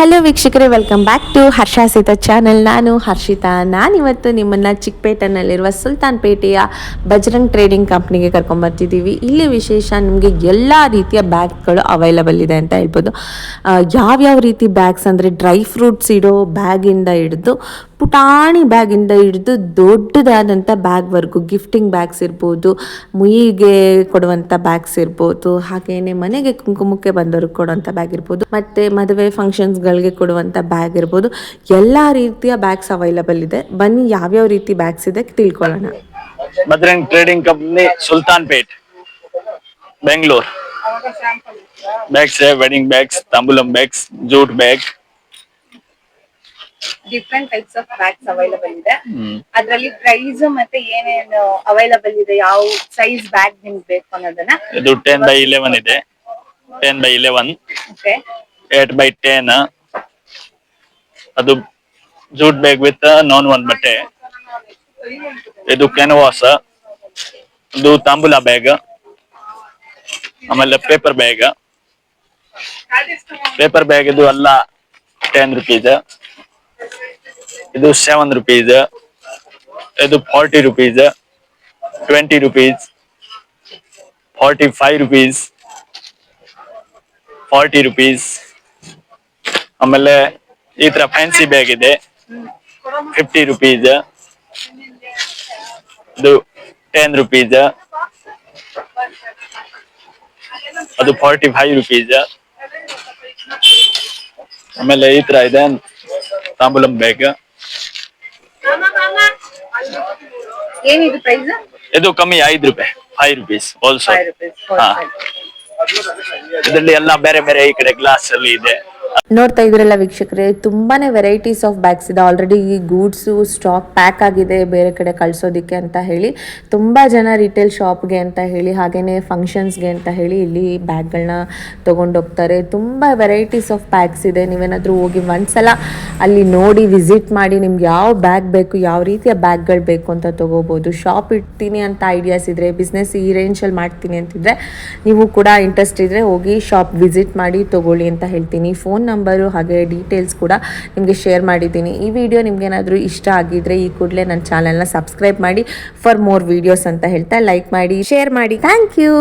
Hello ವೀಕ್ಷಕರೇ welcome back to Harshasita channel ನಾನು ಹರ್ಷಿತಾ. ನಾನಿವತ್ತು ನಿಮ್ಮನ್ನು ಚಿಕ್ಕಪೇಟೆನಲ್ಲಿರುವ ಸುಲ್ತಾನ್ ಪೇಟೆಯ ಬಜರಂಗ್ ಟ್ರೇಡಿಂಗ್ ಕಂಪ್ನಿಗೆ ಕರ್ಕೊಂಬರ್ತಿದ್ದೀವಿ. ಇಲ್ಲಿ ವಿಶೇಷ ನಿಮಗೆ ಎಲ್ಲ ರೀತಿಯ ಬ್ಯಾಗ್ಗಳು ಅವೈಲಬಲ್ ಇದೆ ಅಂತ ಹೇಳ್ಬೋದು. ಯಾವ್ಯಾವ ರೀತಿ ಬ್ಯಾಗ್ಸ್ ಅಂದರೆ ಡ್ರೈ ಫ್ರೂಟ್ಸ್ ಇಡೋ ಬ್ಯಾಗಿಂದ ಹಿಡಿದು ಪುಟಾಣಿ ಬ್ಯಾಗಿಂದ ಹಿಡಿದು ದೊಡ್ಡದಾದಂಥ ಬ್ಯಾಗ್ವರೆಗೂ ಗಿಫ್ಟಿಂಗ್ ಬ್ಯಾಗ್ಸ್ ಇರ್ಬೋದು ಮುಯಿಗೆ ಕೊಡುವಂಥ ಬ್ಯಾಗ್ಸ್ ಇರ್ಬೋದು, ಹಾಗೇನೆ ಮನೆಗೆ ಕುಂಕುಮಕ್ಕೆ ಬಂದವ್ರಿಗೆ ಕೊಡುವಂಥ ಬ್ಯಾಗ್ ಇರ್ಬೋದು, ಮತ್ತೆ ಮದುವೆ ಫಂಕ್ಷನ್ಸ್ಗಳಿಗೆ ಕೊಡುವಂಥ ಬ್ಯಾಗ್ ಇರ್ಬೋದು, ಎಲ್ಲ ರೀತಿಯ ಬ್ಯಾಗ್ಸ್ ಅವೈಲಬಲ್ ಇದೆ. ಬನ್ನಿ, ಯಾವ್ಯಾವ ರೀತಿ ಬ್ಯಾಗ್ಸ್ ಇದೆ ತಿಳ್ಕೊಳ್ಳೋಣ. Badrang trading company Sultan Pet Bengaluru bags wedding bags ತಾಂಬೂಲಂ bags jute bag different types of bags available ಇದೆ. ಅದರಲ್ಲಿ ಪ್ರೈಸ್ ಮತ್ತೆ ಏನೇನು ಅವೈಲಬಲ್ ಇದೆ ಯಾವ ಸೈಜ್ ಬ್ಯಾಗ್ ನಿಮ್ಗೆ ಬೇಕು ಅನ್ನೋದನ್ನ ಇದು ಟೆನ್ ಬೈ ಇಲೆವೆನ್ ಇದೆ. Ten by eleven okay eight by ten ಅದು jute bag with non woven ಬಟ್ಟೆ ಇದು ಕ್ಯಾನ್ವಾಸ್ ಇದು ತಾಂಬೂಲ ಬ್ಯಾಗ್ ಆಮೇಲೆ ಪೇಪರ್ ಬ್ಯಾಗ್ ಪೇಪರ್ ಬ್ಯಾಗ್ ಇದು ಅಲ್ಲ ಟೆನ್ ರುಪೀಸ್ ಇದು ಸೆವೆನ್ ರುಪೀಸ್ ಇದು forty rupees twenty rupees forty five rupees forty rupees ಆಮೇಲೆ ಈ ತರ ಫ್ಯಾನ್ಸಿ ಬ್ಯಾಗ್ ಇದೆ. ಫಿಫ್ಟಿ ರುಪೀಸ್ ಇದು ಟೆನ್ ರುಪೀಸ್ ಅದು ಫಾರ್ಟಿ ಫೈವ್ ರುಪೀಸ್ ಆಮೇಲೆ ಈ ತರ ಇದೆ, ತಾಂಬೂಲಂ ಬ್ಯಾಗ್ ಏನಿದು ಪ್ರೈಸ್ ಇದು ಕಮ್ಮಿ ಐದು ರೂಪಾಯಿ. ಫೈವ್ ರುಪೀಸ್ ಆಲ್ಸೋ ಫೈವ್ ಹಾ. ಇದರಲ್ಲಿ ಎಲ್ಲ ಬೇರೆ ಬೇರೆ ಈ ಕಡೆ ಗ್ಲಾಸ್ ಅಲ್ಲಿ ಇದೆ. ನೋಡ್ತಾ ಇದ್ರಲ್ಲ ವೀಕ್ಷಕರೇ ತುಂಬಾ ವೆರೈಟೀಸ್ ಆಫ್ ಬ್ಯಾಗ್ಸ್ ಇದೆ. ಆಲ್ರೆಡಿ ಈ ಗೂಡ್ಸು ಸ್ಟಾಕ್ ಪ್ಯಾಕ್ ಆಗಿದೆ ಬೇರೆ ಕಡೆ ಕಳಿಸೋದಕ್ಕೆ ಅಂತ ಹೇಳಿ, ತುಂಬ ಜನ ರಿಟೇಲ್ ಶಾಪ್ಗೆ ಅಂತ ಹೇಳಿ ಹಾಗೆಯೇ ಫಂಕ್ಷನ್ಸ್ಗೆ ಅಂತ ಹೇಳಿ ಇಲ್ಲಿ ಬ್ಯಾಗ್ಗಳನ್ನ ತೊಗೊಂಡೋಗ್ತಾರೆ ತುಂಬ ವೆರೈಟೀಸ್ ಆಫ್ ಬ್ಯಾಗ್ಸ್ ಇದೆ. ನೀವೇನಾದರೂ ಹೋಗಿ ಒಂದ್ಸಲ ಅಲ್ಲಿ ನೋಡಿ ವಿಸಿಟ್ ಮಾಡಿ, ನಿಮ್ಗೆ ಯಾವ ಬ್ಯಾಗ್ ಬೇಕು, ಯಾವ ರೀತಿಯ ಬ್ಯಾಗ್ಗಳು ಬೇಕು ಅಂತ ತೊಗೋಬೋದು. ಶಾಪ್ ಇಡ್ತೀನಿ ಅಂತ ಐಡಿಯಾಸ್ ಇದ್ದರೆ ಬಿಸ್ನೆಸ್ ಈ ರೇಂಜಲ್ಲಿ ಮಾಡ್ತೀನಿ ಅಂತಿದ್ರೆ, ನೀವು ಕೂಡ ಇಂಟ್ರೆಸ್ಟ್ ಇದ್ದರೆ ಹೋಗಿ ಶಾಪ್ ವಿಸಿಟ್ ಮಾಡಿ ತೊಗೊಳ್ಳಿ ಅಂತ ಹೇಳ್ತೀನಿ. ಫೋನ್ ನಂಬರು ಹಾಗೆ ಡೀಟೇಲ್ಸ್ ಕೂಡ ನಿಮಗೆ ಶೇರ್ ಮಾಡಿದ್ದೀನಿ. ಈ ವಿಡಿಯೋ ನಿಮ್ಗೆ ಏನಾದರೂ ಇಷ್ಟ ಆಗಿದ್ರೆ ಈ ಕೂಡಲೇ ನನ್ನ ಚಾನಲ್ನ ಸಬ್ಸ್ಕ್ರೈಬ್ ಮಾಡಿ. ಫಾರ್ ಮೋರ್ ವಿಡಿಯೋಸ್ ಅಂತ ಹೇಳ್ತಾ ಲೈಕ್ ಮಾಡಿ ಶೇರ್ ಮಾಡಿ. Thank you